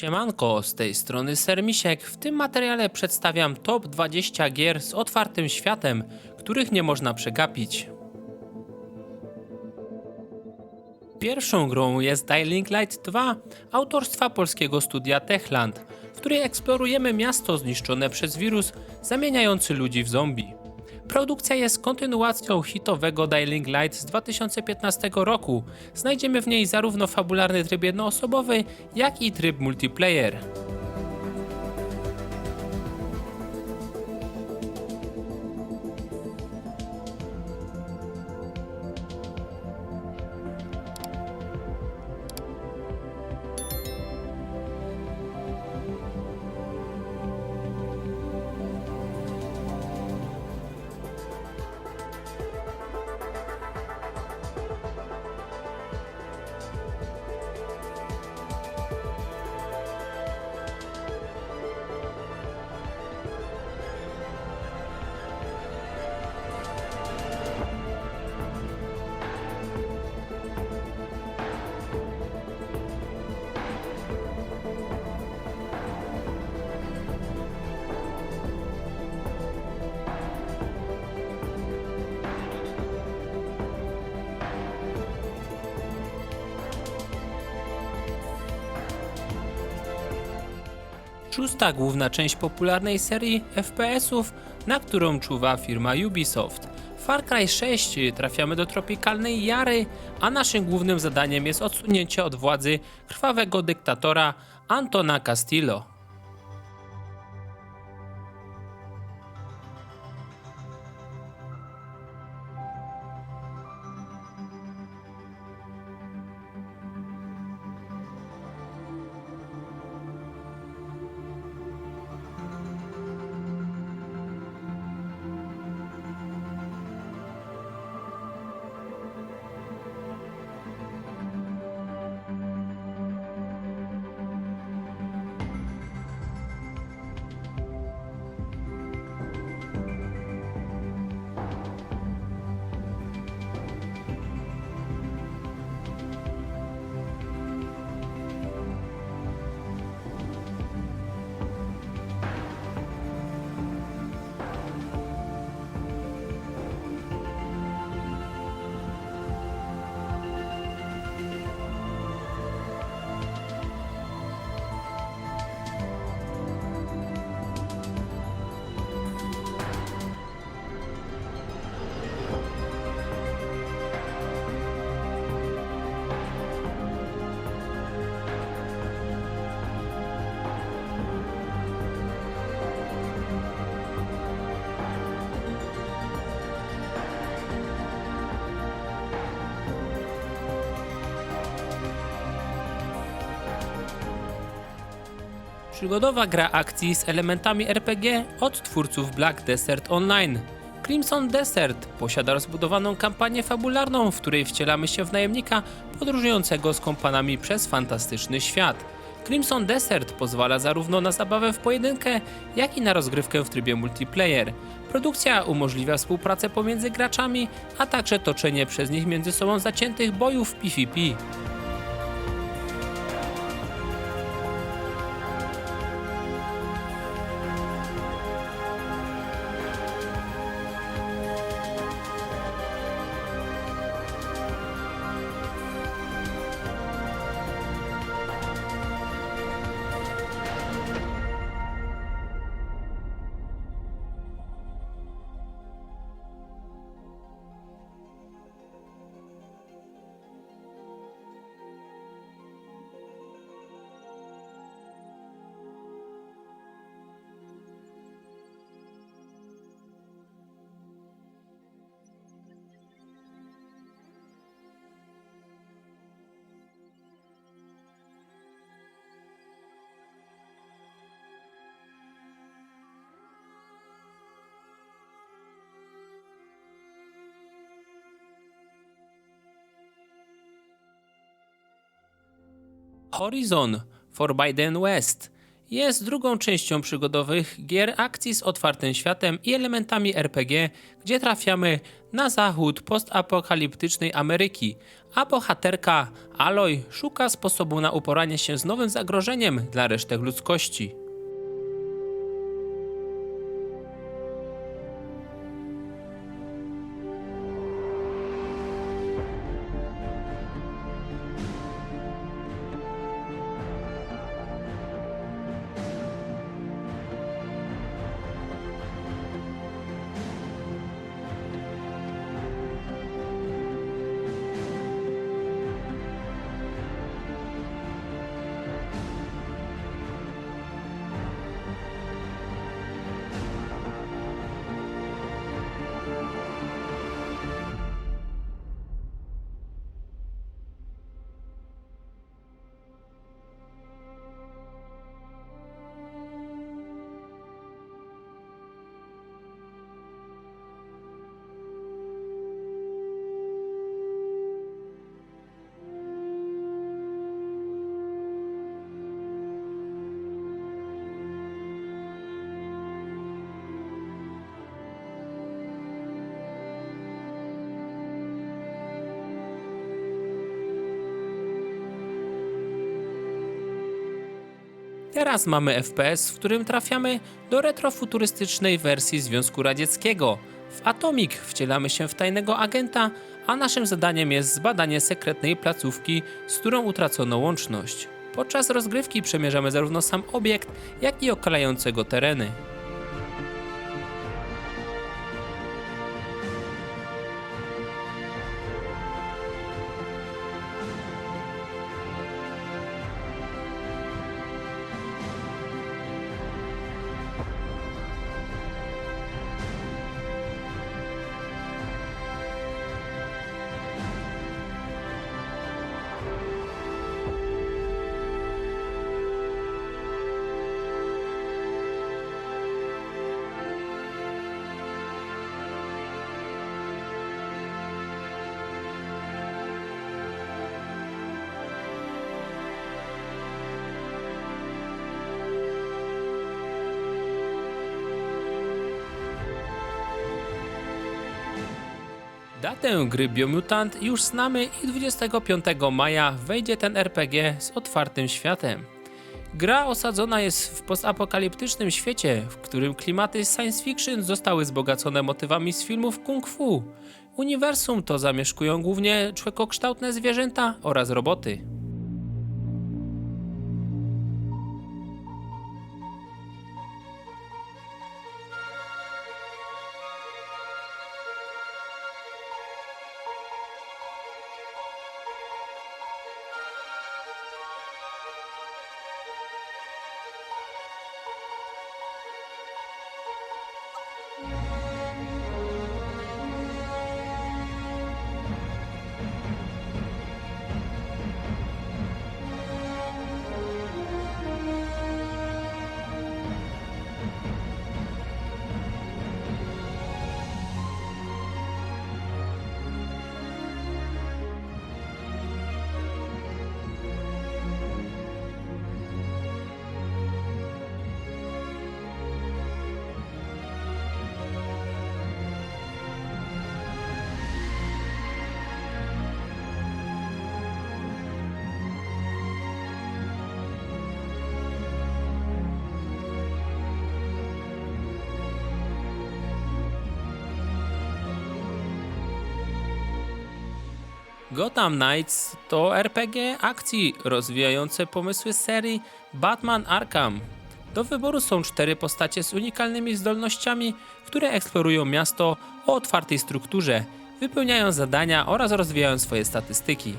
Siemanko, z tej strony Sermisiek. W tym materiale przedstawiam top 20 gier z otwartym światem, których nie można przegapić. Pierwszą grą jest Dying Light 2 autorstwa polskiego studia Techland, w której eksplorujemy miasto zniszczone przez wirus zamieniający ludzi w zombie. Produkcja jest kontynuacją hitowego Dying Light z 2015 roku. Znajdziemy w niej zarówno fabularny tryb jednoosobowy, jak i tryb multiplayer. Szósta główna część popularnej serii FPS-ów, na którą czuwa firma Ubisoft. Far Cry 6 trafiamy do tropikalnej Jary, a naszym głównym zadaniem jest odsunięcie od władzy krwawego dyktatora Antona Castillo. Przygodowa gra akcji z elementami RPG od twórców Black Desert Online. Crimson Desert posiada rozbudowaną kampanię fabularną, w której wcielamy się w najemnika podróżującego z kompanami przez fantastyczny świat. Crimson Desert pozwala zarówno na zabawę w pojedynkę, jak i na rozgrywkę w trybie multiplayer. Produkcja umożliwia współpracę pomiędzy graczami, a także toczenie przez nich między sobą zaciętych bojów PvP. Horizon Forbidden West jest drugą częścią przygodowych gier akcji z otwartym światem i elementami RPG, gdzie trafiamy na zachód postapokaliptycznej Ameryki, a bohaterka Aloy szuka sposobu na uporanie się z nowym zagrożeniem dla resztek ludzkości. Teraz mamy FPS, w którym trafiamy do retrofuturystycznej wersji Związku Radzieckiego. W Atomic wcielamy się w tajnego agenta, a naszym zadaniem jest zbadanie sekretnej placówki, z którą utracono łączność. Podczas rozgrywki przemierzamy zarówno sam obiekt, jak i okalające go tereny. Datę gry Biomutant już znamy i 25 maja wejdzie ten RPG z otwartym światem. Gra osadzona jest w postapokaliptycznym świecie, w którym klimaty science fiction zostały wzbogacone motywami z filmów kung fu. Uniwersum to zamieszkują głównie człowiekokształtne zwierzęta oraz roboty. Gotham Knights to RPG akcji rozwijające pomysły serii Batman Arkham. Do wyboru są cztery postacie z unikalnymi zdolnościami, które eksplorują miasto o otwartej strukturze, wypełniają zadania oraz rozwijają swoje statystyki.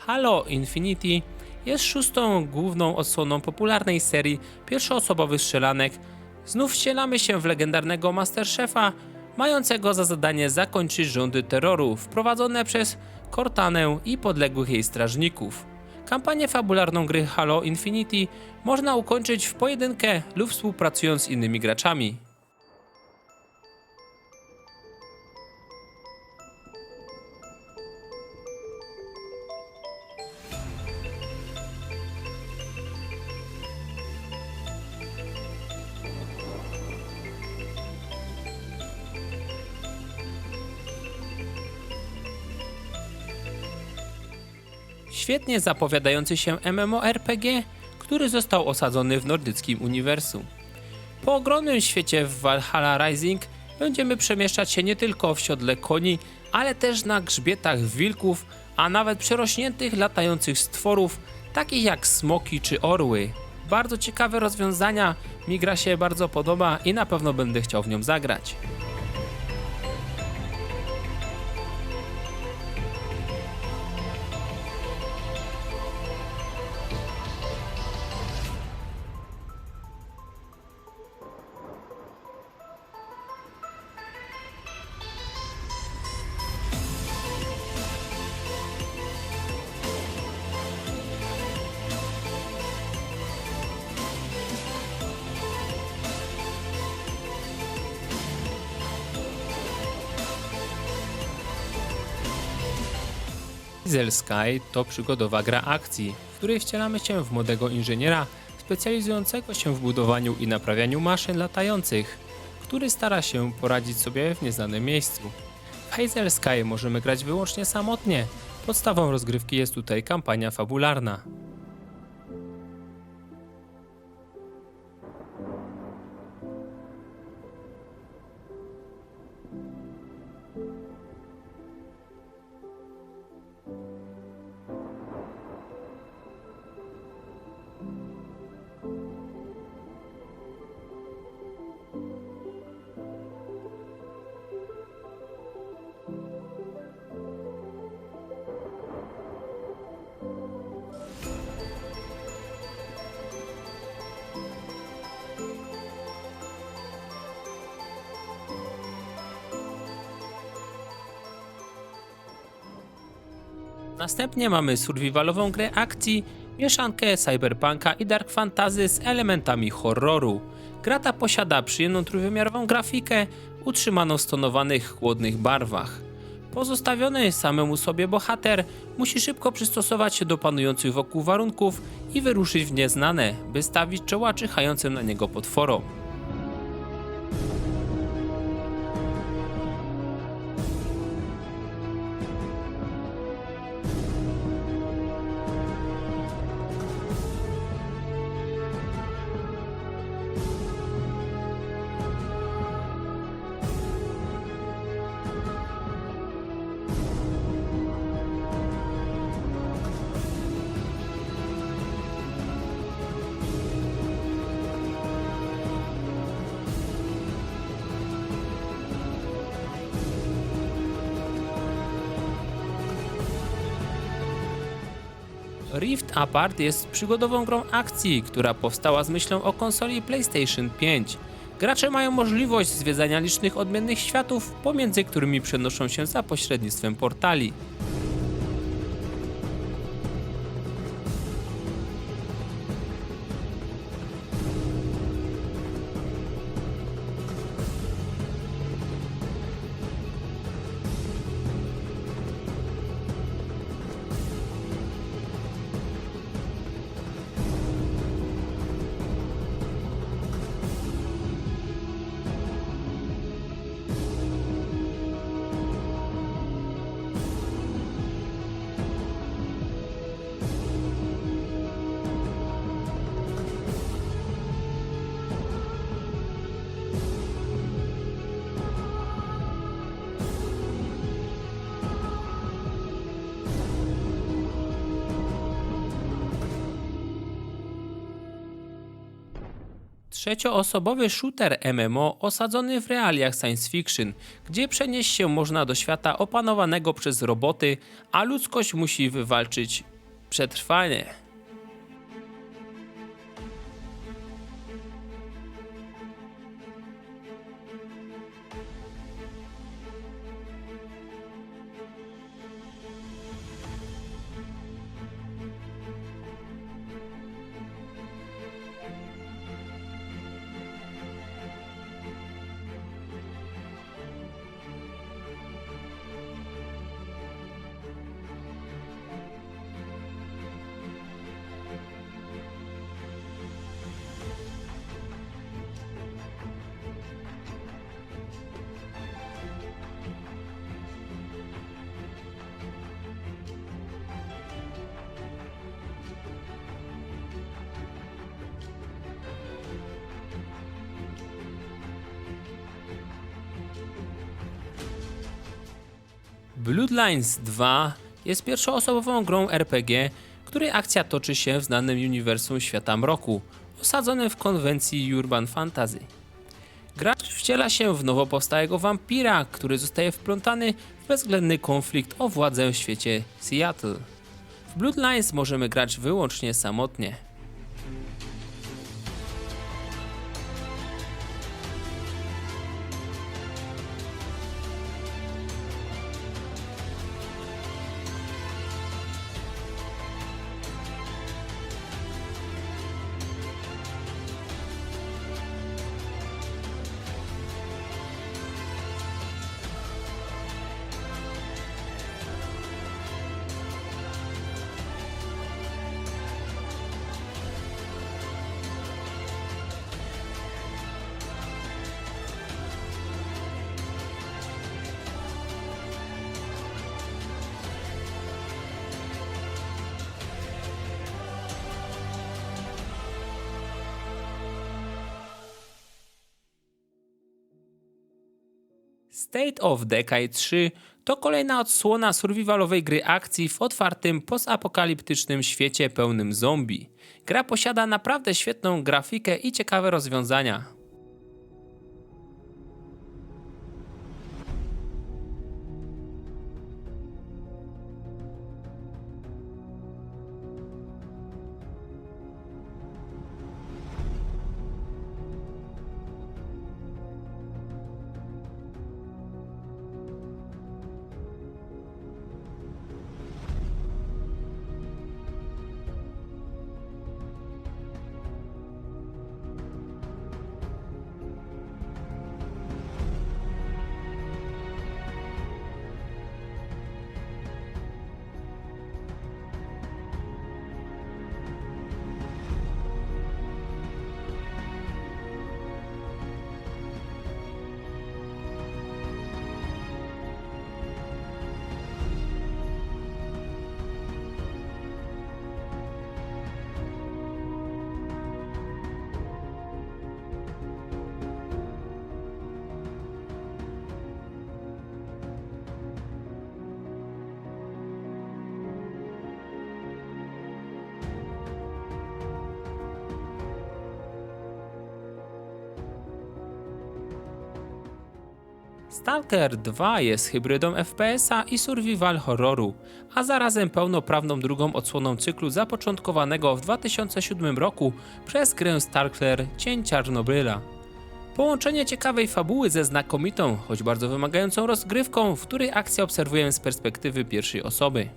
Halo Infinity jest szóstą główną odsłoną popularnej serii pierwszoosobowych strzelanek. Znów wcielamy się w legendarnego Masterchefa, mającego za zadanie zakończyć rządy terroru wprowadzone przez Cortanę i podległych jej strażników. Kampanię fabularną gry Halo Infinity można ukończyć w pojedynkę lub współpracując z innymi graczami. Świetnie zapowiadający się MMORPG, który został osadzony w nordyckim uniwersum. Po ogromnym świecie w Valhalla Rising będziemy przemieszczać się nie tylko w siodle koni, ale też na grzbietach wilków, a nawet przerośniętych latających stworów, takich jak smoki czy orły. Bardzo ciekawe rozwiązania, mi gra się bardzo podoba i na pewno będę chciał w nią zagrać. Diesel Sky to przygodowa gra akcji, w której wcielamy się w młodego inżyniera specjalizującego się w budowaniu i naprawianiu maszyn latających, który stara się poradzić sobie w nieznanym miejscu. W Hazel Sky możemy grać wyłącznie samotnie. Podstawą rozgrywki jest tutaj kampania fabularna. Następnie mamy survivalową grę akcji, mieszankę cyberpunka i dark fantasy z elementami horroru. Gra ta posiada przyjemną trójwymiarową grafikę, utrzymaną w stonowanych chłodnych barwach. Pozostawiony samemu sobie bohater musi szybko przystosować się do panujących wokół warunków i wyruszyć w nieznane, by stawić czoła czyhającym na niego potworom. Rift Apart jest przygodową grą akcji, która powstała z myślą o konsoli PlayStation 5. Gracze mają możliwość zwiedzania licznych odmiennych światów, pomiędzy którymi przenoszą się za pośrednictwem portali. Trzecioosobowy shooter MMO osadzony w realiach science fiction, gdzie przenieść się można do świata opanowanego przez roboty, a ludzkość musi wywalczyć przetrwanie. Bloodlines 2 jest pierwszoosobową grą RPG, której akcja toczy się w znanym uniwersum świata mroku, osadzonym w konwencji Urban Fantasy. Gracz wciela się w nowo powstałego wampira, który zostaje wplątany w bezwzględny konflikt o władzę w świecie Seattle. W Bloodlines możemy grać wyłącznie samotnie. State of Decay 3 to kolejna odsłona survivalowej gry akcji w otwartym, postapokaliptycznym świecie pełnym zombie. Gra posiada naprawdę świetną grafikę i ciekawe rozwiązania. Stalker 2 jest hybrydą FPS-a i survival horroru, a zarazem pełnoprawną drugą odsłoną cyklu zapoczątkowanego w 2007 roku przez grę Stalker Cień Czarnobyla. Połączenie ciekawej fabuły ze znakomitą, choć bardzo wymagającą rozgrywką, w której akcję obserwujemy z perspektywy pierwszej osoby.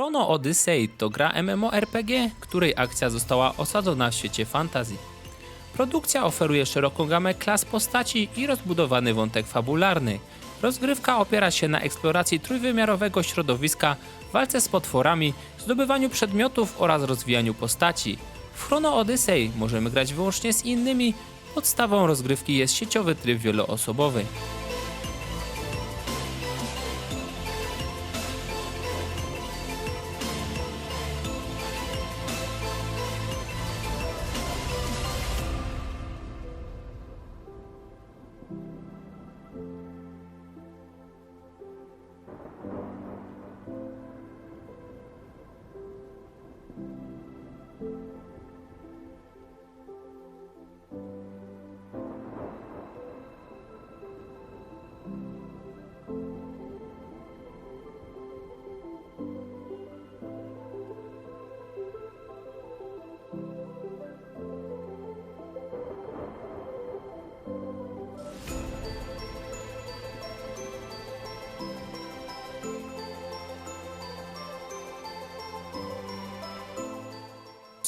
Chrono Odyssey to gra MMORPG, której akcja została osadzona w świecie fantazji. Produkcja oferuje szeroką gamę klas postaci i rozbudowany wątek fabularny. Rozgrywka opiera się na eksploracji trójwymiarowego środowiska, walce z potworami, zdobywaniu przedmiotów oraz rozwijaniu postaci. W Chrono Odyssey możemy grać wyłącznie z innymi, podstawą rozgrywki jest sieciowy tryb wieloosobowy.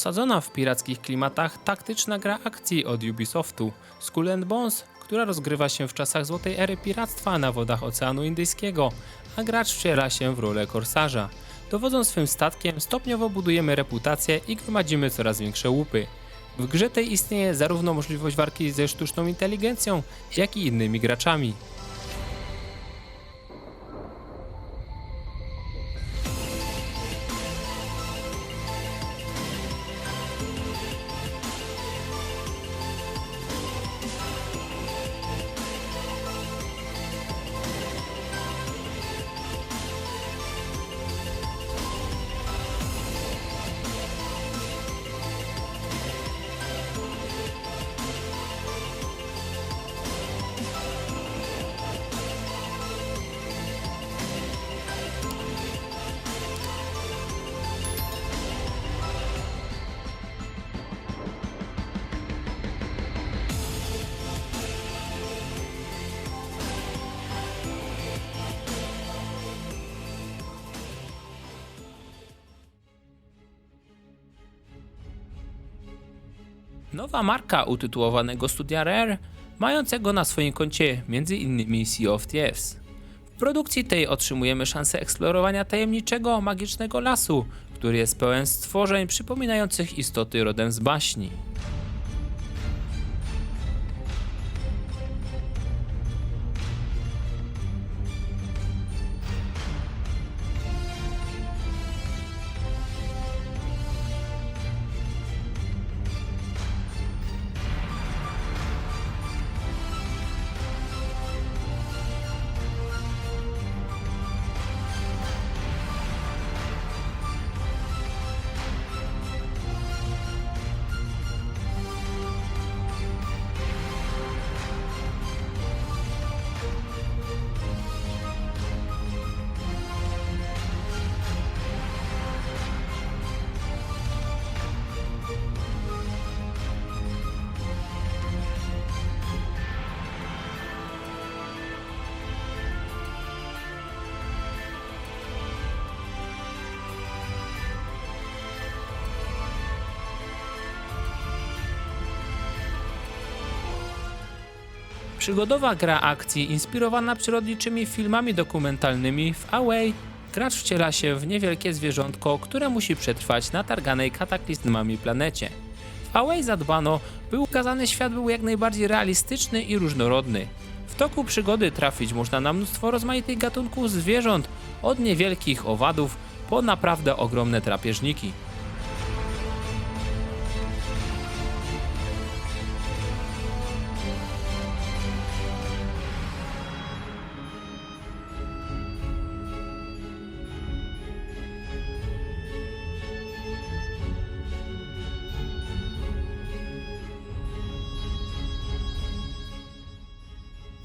Osadzona w pirackich klimatach taktyczna gra akcji od Ubisoftu Skull and Bones, która rozgrywa się w czasach złotej ery piractwa na wodach Oceanu Indyjskiego, a gracz wciela się w rolę korsarza. Dowodząc swym statkiem, stopniowo budujemy reputację i gromadzimy coraz większe łupy. W grze tej istnieje zarówno możliwość walki ze sztuczną inteligencją, jak i innymi graczami. Nowa marka utytułowanego studia Rare, mającego na swoim koncie m.in. Sea of Thieves. W produkcji tej otrzymujemy szansę eksplorowania tajemniczego, magicznego lasu, który jest pełen stworzeń przypominających istoty rodem z baśni. Przygodowa gra akcji inspirowana przyrodniczymi filmami dokumentalnymi w Away gracz wciela się w niewielkie zwierzątko, które musi przetrwać na targanej kataklizmami planecie. W Away zadbano, by ukazany świat był jak najbardziej realistyczny i różnorodny. W toku przygody trafić można na mnóstwo rozmaitych gatunków zwierząt, od niewielkich owadów po naprawdę ogromne drapieżniki.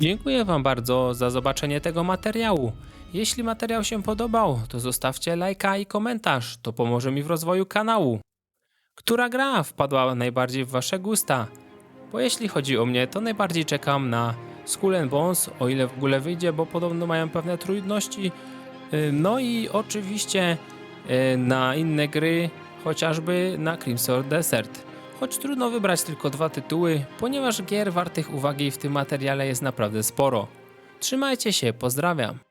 Dziękuję Wam bardzo za zobaczenie tego materiału. Jeśli materiał się podobał, to zostawcie lajka i komentarz, to pomoże mi w rozwoju kanału. Która gra wpadła najbardziej w Wasze gusta? Bo jeśli chodzi o mnie, to najbardziej czekam na Skull Bones, o ile w ogóle wyjdzie, bo podobno mają pewne trudności. Yy, No i oczywiście e, na inne gry, chociażby na Crimson Desert. Choć trudno wybrać tylko dwa tytuły, ponieważ gier wartych uwagi w tym materiale jest naprawdę sporo. Trzymajcie się, pozdrawiam.